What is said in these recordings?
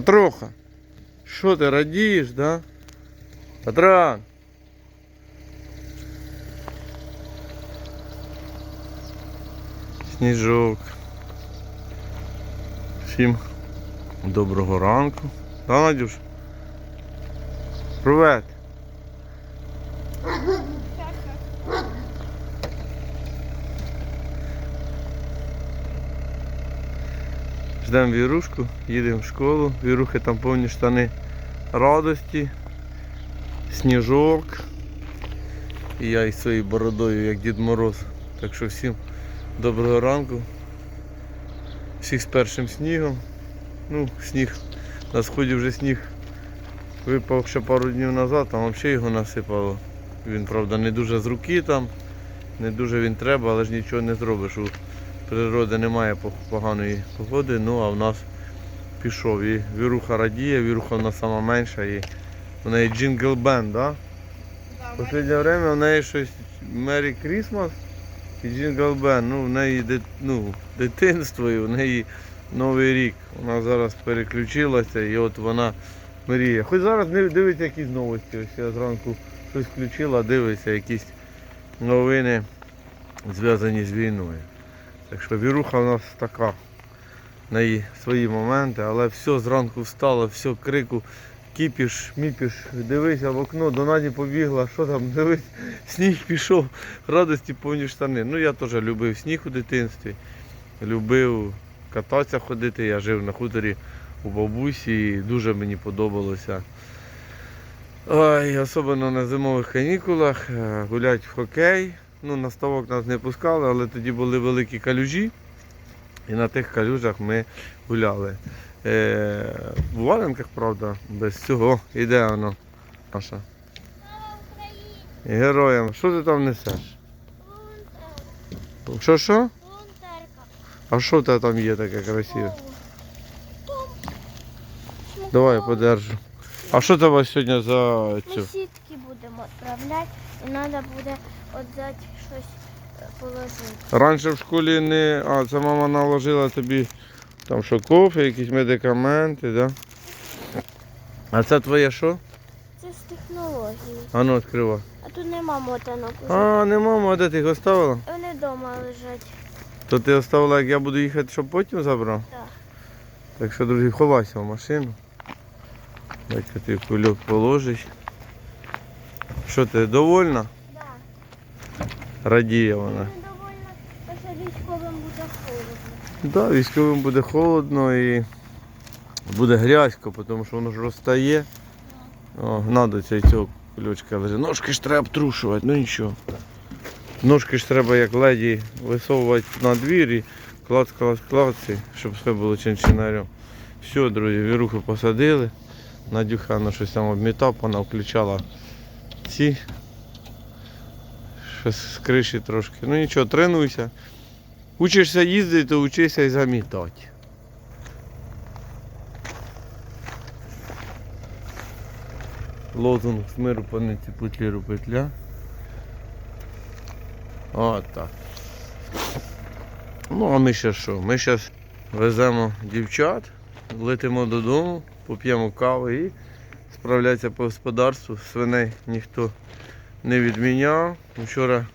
Петруха, що ти радієш, да? Петран. Сніжок. Всім доброго ранку. Да, Надюш? Привет. Ждемо вірушку, їдемо в школу. Вірухи там повні штани радості, сніжок. І я із своєю бородою, як Дід Мороз. Так що всім доброго ранку. Всіх з першим снігом. Ну, сніг. На сході вже сніг випав ще пару днів назад, там взагалі його насипало. Він, правда, не дуже з руки там, не дуже він треба, але ж нічого не зробиш. Природи немає поганої погоди, ну а в нас пішов. І віруха радіє, віруха в нас сама менша і в неї джингл бенд, да? Останнє время в неї щось Merry Christmas і Jingle Bell. Ну, в неї дит- ну, дитинство і в неї Новий рік. Вона зараз переключилася і от вона мріє. Хоч зараз дивиться якісь новості. Ось я зранку щось включила, дивиться якісь новини зв'язані з війною. Так що віруха в нас така. В неї свої моменти, але все зранку встало, все крику, кіпіш, міпіш, дивися в окно, до Наді побігла, що там, дивись, сніг пішов, радості повні штани. Ну я теж любив сніг у дитинстві, любив кататися ходити. Я жив на хуторі у бабусі і дуже мені подобалося. Ой, особливо на зимових канікулах е, гулять в хокей. Ну, на ставок нас не пускали, але тоді були великі калюжі. І на тих калюжах ми гуляли. Е, в валенках, правда, без цього. Іде воно наша. Героям. Що ти там несеш? Що що? Волонтерка. А що тебе там є таке красиве? Давай я подержу. А що тебе сьогодні за цю? сітки будемо відправляти і треба буде взяти щось е, положити. Раніше в школі не. А, це мама наложила тобі там що кофе, якісь медикаменти, да? А це твоє що? Це з технології. А ну відкривай. А тут нема мотанок. уже. А, не мама, де ти їх оставила? Вони вдома лежать. То ти оставила, як я буду їхати, щоб потім забрав? Так. Так що, друзі, ховайся в машину. Батько ти кульок положить. Що ти довольна? Радіє вона. Так, да, військовим буде холодно і буде грязько, тому що воно ж розтає. О, надо цей цього кульочка лежить. Ножки ж треба обтрушувати, ну нічого. Ножки ж треба як леді висовувати на двір і клац, клац, клац, щоб все було чинчинарем. Все, друзі, віруху посадили. Надюха на щось там обмітав, вона включала ці. Щось з криші трошки. Ну нічого, тренуйся. Учишся їздити, то учися і замітати. Лозунг з миру паниці петліру петля. От так. Ну, а ми ще що? Ми зараз веземо дівчат, летимо додому, поп'ємо каву і справляться по господарству. Свиней ніхто не відміняв. Вчора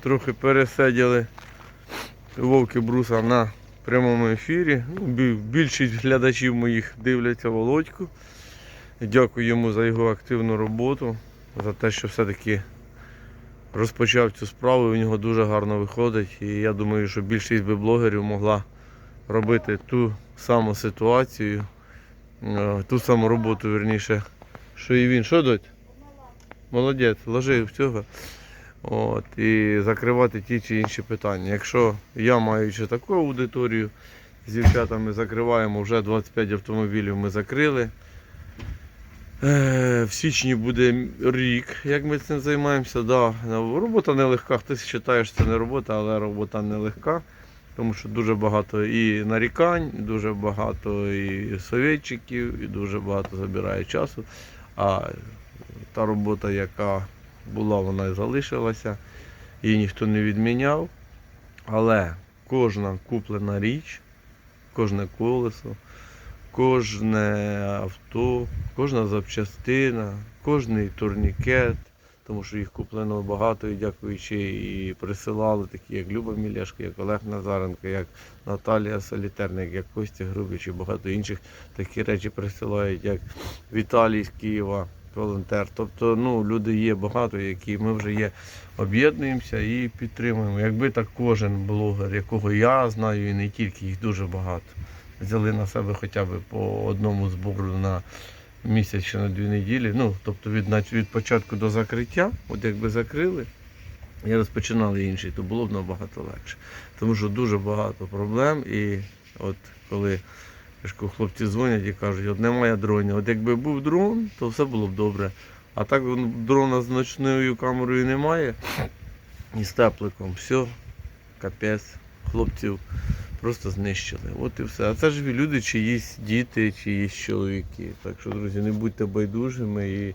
трохи пересиділи Вовки Бруса на прямому ефірі. Ну, Більшість глядачів моїх дивляться Володьку. Дякую йому за його активну роботу, за те, що все-таки розпочав цю справу. У нього дуже гарно виходить. І я думаю, що більшість би блогерів могла робити ту саму ситуацію, е, ту саму роботу, верніше, що і він. Що доть? Молодець, ложи в цього. От, і закривати ті чи інші питання. Якщо я маючи таку аудиторію, з дівчатами закриваємо вже 25 автомобілів ми закрили. Е, В січні буде рік, як ми цим займаємося. Да, робота нелегка, хтось вважає, що це не робота, але робота нелегка, тому що дуже багато і нарікань, дуже багато і совєтчиків, і дуже багато забирає часу. А та робота, яка була, вона і залишилася, її ніхто не відміняв. Але кожна куплена річ, кожне колесо, кожне авто, кожна запчастина, кожний турнікет, тому що їх куплено багато і дякуючи і присилали, такі як Люба Мілешко, як Олег Назаренко, як Наталія Солітерник, як Костя Грубіч і багато інших такі речі присилають, як Віталій з Києва, волонтер. Тобто ну, люди є багато, які ми вже є, об'єднуємося і підтримуємо. Якби так кожен блогер, якого я знаю, і не тільки, їх дуже багато. Взяли на себе хоча б по одному збору на місяць чи на дві неділі. Ну, тобто від, від початку до закриття, от якби закрили, і розпочинали інший, то було б набагато легше. Тому що дуже багато проблем. І от коли кажу, хлопці дзвонять і кажуть, от немає дронів. От якби був дрон, то все було б добре. А так дрона з ночною камерою немає. І з тепликом. Все, капець, хлопців просто знищили. От і все. А це ж люди, чиїсь діти, чиїсь чоловіки. Так що, друзі, не будьте байдужими. І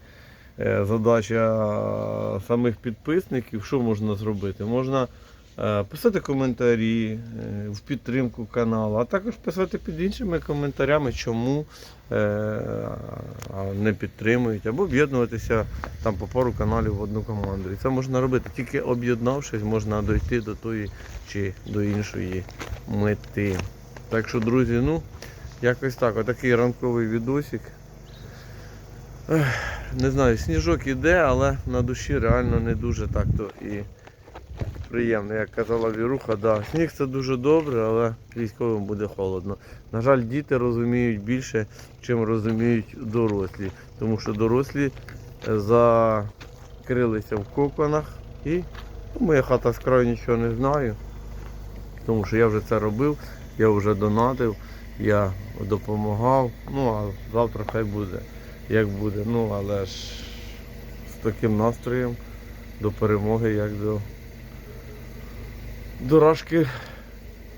е, задача самих підписників, що можна зробити? Можна писати коментарі е, в підтримку каналу, а також писати під іншими коментарями, чому е, не підтримують, або об'єднуватися там по пару каналів в одну команду. І це можна робити. Тільки об'єднавшись, можна дойти до тої чи до іншої мети. Так що, друзі, ну, якось так. Отакий ранковий відосик. Не знаю, сніжок іде, але на душі реально не дуже так то і приємно. Як казала Віруха, да, сніг це дуже добре, але військовим буде холодно. На жаль, діти розуміють більше, чим розуміють дорослі. Тому що дорослі е, закрилися в коконах і ну, моя хата з краю нічого не знаю. Тому що я вже це робив, я вже донатив, я допомагав. Ну а завтра хай буде, як буде. Ну, але ж з таким настроєм до перемоги, як до дорожки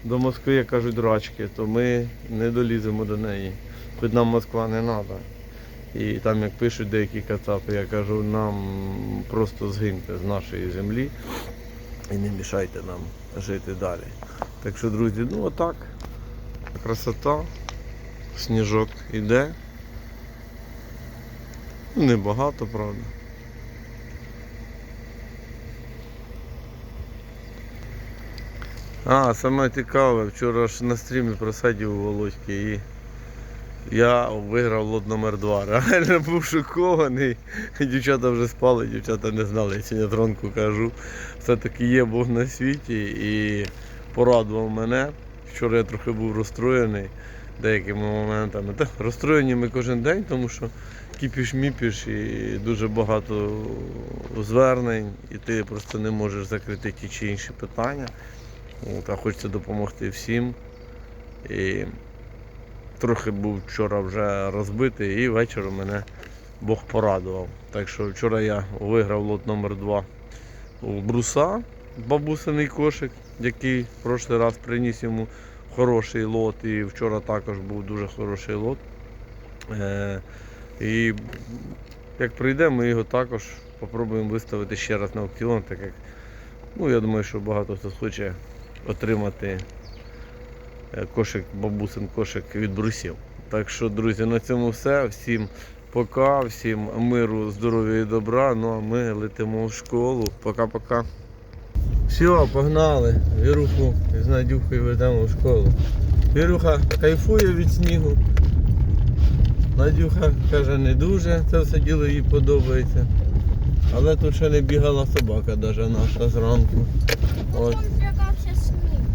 до Москви, як кажуть, рачки, то ми не доліземо до неї. Хоч нам Москва не треба. І там, як пишуть деякі кацапи, я кажу, нам просто згиньте з нашої землі і не мішайте нам жити далі. Так що, друзі, ну отак. Красота, сніжок іде. Небагато, правда. А, саме цікаве, вчора ж на стрімі просадів у Володьки і я виграв лот номер 2 Реально був шокований. Дівчата вже спали, дівчата не знали, я сьогодні зранку кажу. Все-таки є Бог на світі і порадував мене. Вчора я трохи був розстроєний деякими моментами. Та, розстроєні ми кожен день, тому що кіпіш-міпіш і дуже багато звернень, і ти просто не можеш закрити ті чи інші питання. От, а хочеться допомогти всім. І трохи був вчора вже розбитий і вечором мене Бог порадував. Так що вчора я виграв лот номер 2 у бруса, бабусиний кошик, який в прошлий раз приніс йому хороший лот. І вчора також був дуже хороший лот. Е, і як прийде, ми його також спробуємо виставити ще раз на аукціон, так як ну, я думаю, що багато хто хоче отримати е, кошик, бабусин кошик від брусів. Так що, друзі, на цьому все. Всім пока, всім миру, здоров'я і добра. Ну а ми летимо в школу. Пока-пока. Все, погнали. Віруху з Надюхою ведемо в школу. Віруха кайфує від снігу. Надюха каже, не дуже, це все діло їй подобається. Але тут ще не бігала собака навіть наша зранку. От.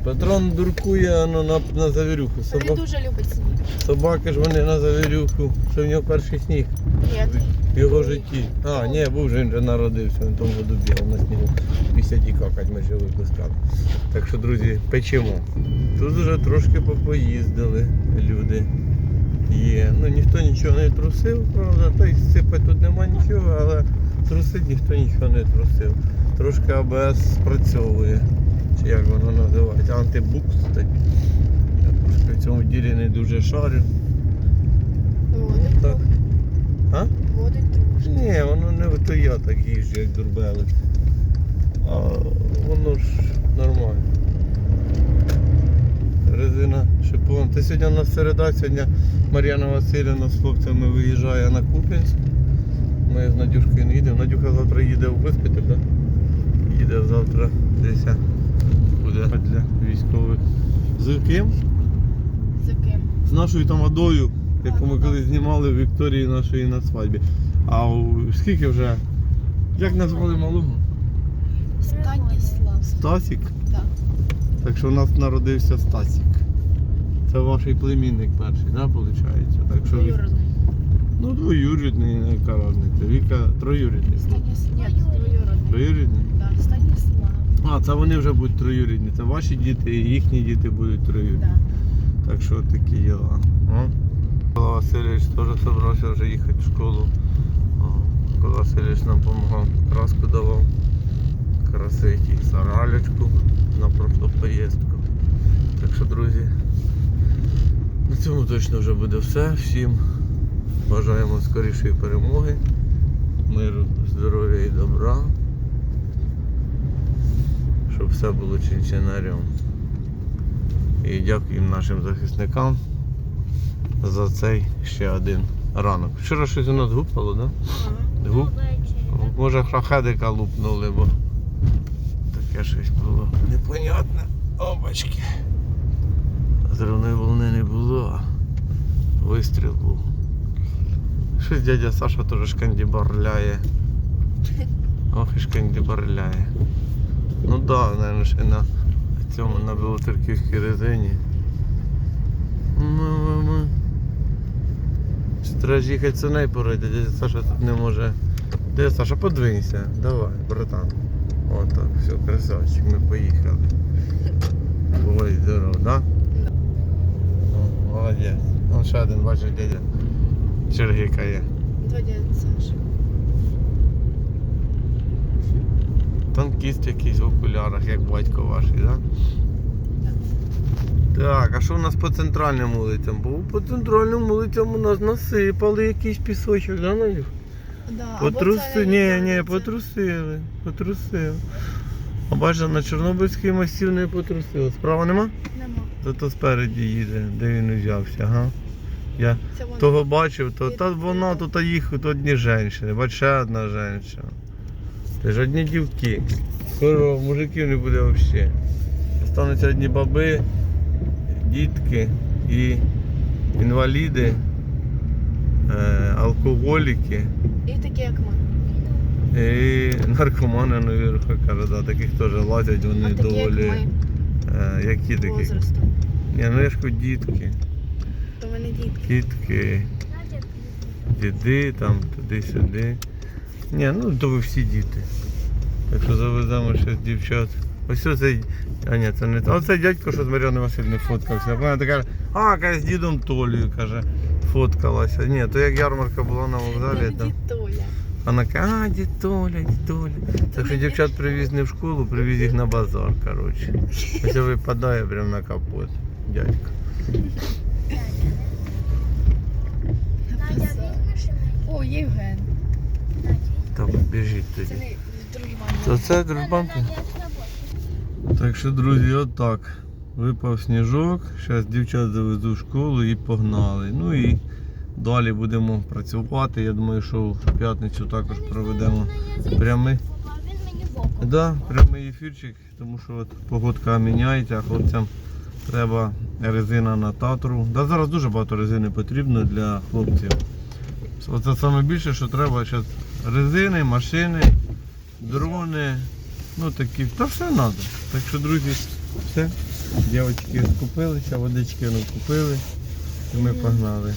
Він. Патрон дуркує ну, на, на завірюху. Він Соба... дуже любить сніг. Собаки ж вони на завірюху. Що в нього перший сніг Ні, в його житті. А, ні, був же він вже народився, він тому году бігав на снігу. Після какать ми ще випускали. Так що, друзі, печемо. Тут вже трошки попоїздили люди. Є. Ну ніхто нічого не трусив, правда, та й сипати тут нема нічого, але трусить ніхто нічого не трусив. Трошки АБС спрацьовує. Чи як воно називається? Антибукс такий. Я в цьому ділі не дуже шарю. водить Так. А? Водить трошки. Ні, воно не то я так їжджу, як дурбели. А воно ж нормально. резина шипон. Це сьогодні у нас середа, сьогодні Мар'яна Васильівна з хлопцями виїжджає на Куп'янськ. Ми з Надюшкою не їдемо. Надюха завтра їде в госпіталь, так? Їде завтра десь буде для військових. З ким? За ким? З нашою тамадою, яку ми колись знімали в Вікторії нашої на свадьбі. А у- скільки вже? Як назвали малого? Станіслав. Стасік. Так. Так що у нас народився Стасік. Це ваш племінник перший, да, виходить? Так що Двоюродний. Ну, двоюрідний, яка разниця. Віка троюрідний. Станіслав. Ні. Троюрідний? А, це вони вже будуть троюрідні. Це ваші діти і їхні діти будуть троюрідні. Да. Так що такі діла. Микола Васильович теж зібрався вже їхати в школу. Микола Васильович нам допомагав, краску давав. Красить і саралечку на прошлу поїздку. Так що, друзі, на цьому точно вже буде все. Всім бажаємо скорішої перемоги, миру, здоров'я і добра. Все було чинчинарем. І дякуємо нашим захисникам за цей ще один ранок. Вчора щось у нас гупало, да? Гуп? Може храхедика лупнули, бо таке щось було непонятне. Опачки. Зривної волни не було, а вистріл був. Щось дядя Саша теж шкандібарляє. Ох і шкандібарляє. Ну так, да, наверное, ще на цьому на білоцерківській резині. Ну, Треба ж їхати синей порити, дядя Саша тут не може. Дядя Саша, подвинься, давай, братан. Отак, все, красавчик, ми поїхали. Ой, здорово, да? О, молодець. Вон ще один, бачиш, дядя. Чергика є. Дядя Саша. Танкіст якийсь в окулярах, як батько ваш, да? Так, а що у нас по центральним вулицям? Бо по центральним вулицям у нас насипали якийсь пісочок, да, Надюх? Да. Потруси, ні, ні, потрусили, потрусили. А бачиш, на Чорнобильський масів не потрусило. Справа нема? Нема. Зато спереді їде, де він узявся, ага. Я того бачив, то та вона тут їх тут одні жінки, бач ще одна жінка. Це ж одні дівки. Скоро мужиків не буде взагалі. Остануться одні баби, дітки і інваліди, е, алкоголіки. І такі, як ми. І наркомани наверху, каже, да, таких теж лазять, вони А такі, як ми. Е, які такі? Ні, ну я ж кажу, дітки. То мене дітки. Дітки, діди, там, туди-сюди. Ні, ну то ви всі діти. Так що завеземо ще дівчат. Ось цей. А ні, це не то. Оце дядько, що з Мар'яною Васильівною фоткався. Вона така, а, каже, з дідом Толею, каже, фоткалася. Ні, то як ярмарка була на вокзалі, то. Дід Толя. Вона каже, а, дід Толя, дід Толя. Так що дівчат привіз не в школу, привіз їх на базар, коротше. Ось випадає прямо на капот, дядько. О, Євген. Там біжіть тоді. То це дружбанки? Так що, друзі, отак. Випав сніжок, зараз дівчат завезу в школу і погнали. Ну і далі будемо працювати. Я думаю, що в п'ятницю також проведемо прямий. Да, прямий ефірчик, тому що от погодка міняється, а хлопцям треба резина на татру. Да, зараз дуже багато резини потрібно для хлопців. Оце саме більше, що треба зараз резини, машини, дрони. Ну такі, та все треба. Так що, друзі, все. Дівчатки скупилися, водички ну, купили і ми погнали.